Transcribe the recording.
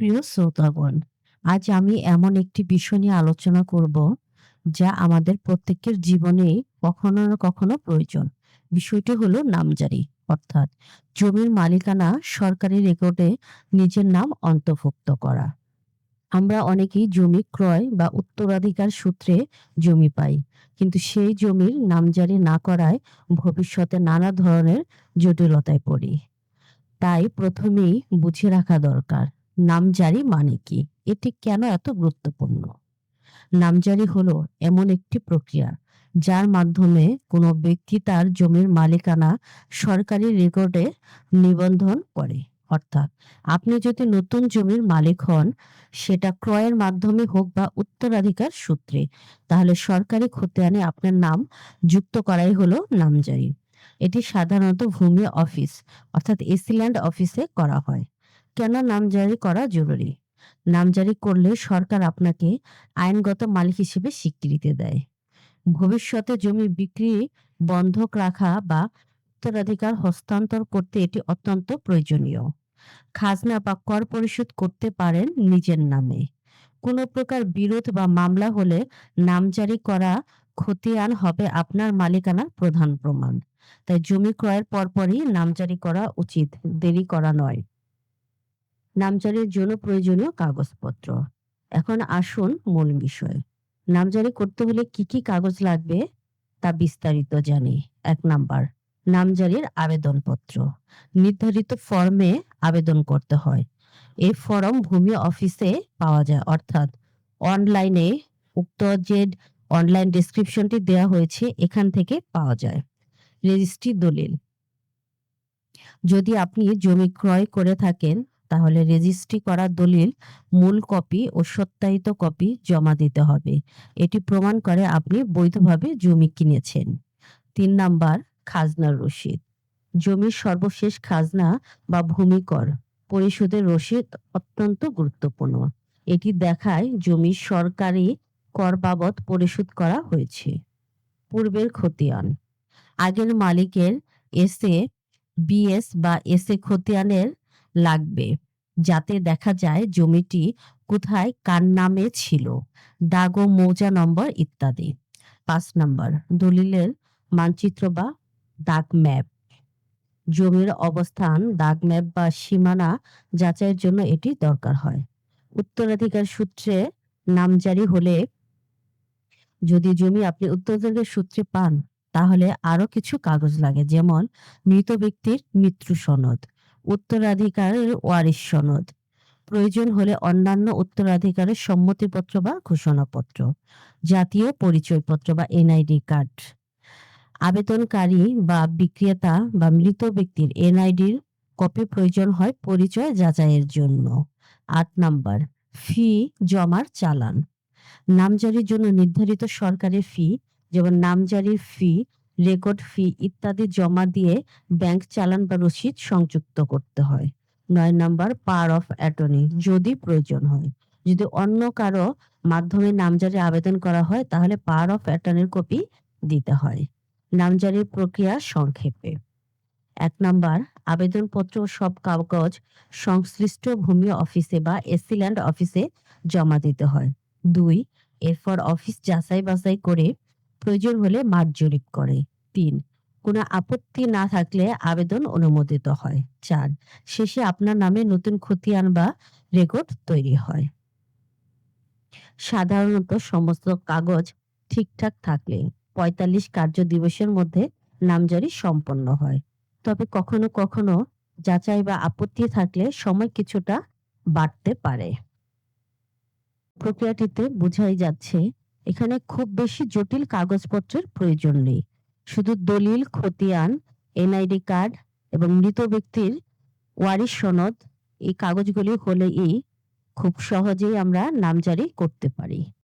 প্রিয় শ্রোতাগণ, আজ আমি এমন একটি বিষয় নিয়ে আলোচনা করব, যা আমাদের প্রত্যেকের জীবনে কখনো না কখনো প্রয়োজন। বিষয়টি হলো নামজারি, অর্থাৎ জমির মালিকানা সরকারি রেকর্ডে নিজের নাম অন্তর্ভুক্ত করা। আমরা অনেকেই জমি ক্রয় বা উত্তরাধিকার সূত্রে জমি পাই, কিন্তু সেই জমির নামজারি না করায় ভবিষ্যতে নানা ধরনের জটিলতায় পড়ি। তাই প্রথমেই বুঝে রাখা দরকার নামজারি মানে কি? এটি কেন এত গুরুত্বপূর্ণ? নামজারি হলো এমন একটি প্রক্রিয়া যার মাধ্যমে কোনো ব্যক্তি তার জমির মালিকানা সরকারি রেকর্ডে নিবন্ধন করে। অর্থাৎ আপনি যদি নতুন জমির মালিক হন, সেটা ক্রয়ের মাধ্যমে হোক বা উত্তরাধিকার সূত্রে, তাহলে সরকারি খতিয়ানে আপনার নাম যুক্ত করাই হলো নামজারি। এটি সাধারণত ভূমি অফিস, অর্থাৎ এসিল্যান্ড অফিসে করা হয়। কেন নামজারি করা জরুরি? নামজারি করলে সরকার আপনাকে আইনগত মালিক হিসেবে স্বীকৃতি দেয়। ভবিষ্যতে জমি বিক্রি বন্ধক রাখা বা উত্তরাধিকার হস্তান্তর করতে এটি অত্যন্ত প্রয়োজনীয়। খাজনা বা কর পরিশোধ করতে পারেন নিজের নামে। কোনো প্রকার বিরোধ বা মামলা হলে নামজারি করা খতিয়ান হবে আপনার মালিকানার প্রধান প্রমাণ। তাই জমি ক্রয়ের পরপরই নামজারি করা উচিত, দেরি করা নয়। নামজারির জন্য প্রয়োজনীয় কাগজপত্র। এখন আসুন মূল বিষয়। নামজারি করতে হলে কি কি কাগজ লাগবে? তা বিস্তারিত জানি। এক নাম্বার, নামজারির আবেদনপত্র। নির্ধারিত ফর্মে আবেদন করতে হয়। এই ফর্ম ভূমি অফিসে পাওয়া যায়। অর্থাৎ অনলাইনে উক্ত যে অনলাইন ডিসক্রিপশনটি দেওয়া হয়েছে, এখান থেকে পাওয়া যায়। রেজিস্ট্রি দলিল। যদি আপনি জমি ক্রয় করে থাকেন তাহলে রেজিস্ট্রি করা দলিল, মূল কপি ও সত্যায়িত কপি জমা দিতে হবে। এটি প্রমাণ করে আপনি বৈধভাবে জমি কিনেছেন। তিন নাম্বার, খাজনার রসিদ। জমির সর্বশেষ খাজনা বা ভূমিকর পরিশোধের রসিদ অত্যন্ত গুরুত্বপূর্ণ। এটি দেখায় জমি সরকারি কর বাবদ পরিশোধ করা হয়েছে। পূর্বের খতিয়ান। আগের মালিকের এসে, বিএস বা এসে খতিয়ানের লাগবে। যাতে দেখা যায় জমিটি কোথায়, কার নামে ছিল। দাগ ও মৌজা নম্বর ইত্যাদি। পাঁচ নম্বর, দলিলের মানচিত্র বা দাগ ম্যাপ। জমির অবস্থান, দাগ ম্যাপ বা সীমানা যাচাইয়ের জন্য এটি দরকার হয়। উত্তরাধিকার সূত্রে নামজারি হলে যদি জমি আপনি উত্তরাধিকার সূত্রে পান, তাহলে আরও কিছু কাগজ লাগে, যেমন মৃত ব্যক্তির মৃত্যু সনদ। উত্তরাধিকারের ওয়ারিশ সনদ। প্রয়োজন হলে অন্যান্য উত্তরাধিকারের সম্মতিপত্র বা ঘোষণাপত্র, জাতীয় পরিচয়পত্র বা এনআইডি কার্ড। আবেদনকারী বা বিক্রেতা বা মৃত ব্যক্তির এনআইডির কপি প্রয়োজন হয় পরিচয় যাচাইয়ের জন্য। আট নাম্বার, ফি জমার চালান। নামজারির জন্য নির্ধারিত সরকারি ফি, যেমন নামজারির ফি রেকর্ড ফি ইত্যাদি জমা দিয়ে ব্যাংক চালান বা রসিদ সংযুক্ত করতে হয়। নয় নাম্বার, পাওয়ার অফ অ্যাটর্নি, যদি প্রয়োজন হয়। যদি অন্য কারও মাধ্যমে নামজারি আবেদন করা হয়, তাহলে পাওয়ার অফ অ্যাটর্নির কপি দিতে হয়। নামজারির প্রক্রিয়া সংক্ষেপে। এক নাম্বার, আবেদনপত্র সব কাগজ সংশ্লিষ্ট ভূমি অফিসে বা এসিল্যান্ড অফিসে জমা দিতে হয়। দুই, এরপর অফিস যাচাই বাছাই করে প্রয়োজন হলে মাঠ জরিপ করে। তিন। কোনো আপত্তি না থাকলে আবেদন অনুমোদিত হয়। চার, শেষে আপনার নামে নতুন খতিয়ান বা রেকর্ড তৈরি হয়। সাধারণত সমস্ত কাগজ ঠিকঠাক থাকলে পঁয়তাল্লিশ কার্য দিবসের মধ্যে নামজারি সম্পন্ন হয়। তবে কখনো কখনো যাচাই বা আপত্তি থাকলে সময় কিছুটা বাড়তে পারে। প্রক্রিয়াটিতে বোঝাই যাচ্ছে, এখানে খুব বেশি জটিল কাগজপত্রের প্রয়োজন নেই। শুধু দলিল, খতিয়ান, এনআইডি কার্ড এবং মৃত ব্যক্তির ওয়ারিশ সনদ এই কাগজগুলি হলেই খুব সহজেই আমরা নামজারি করতে পারি।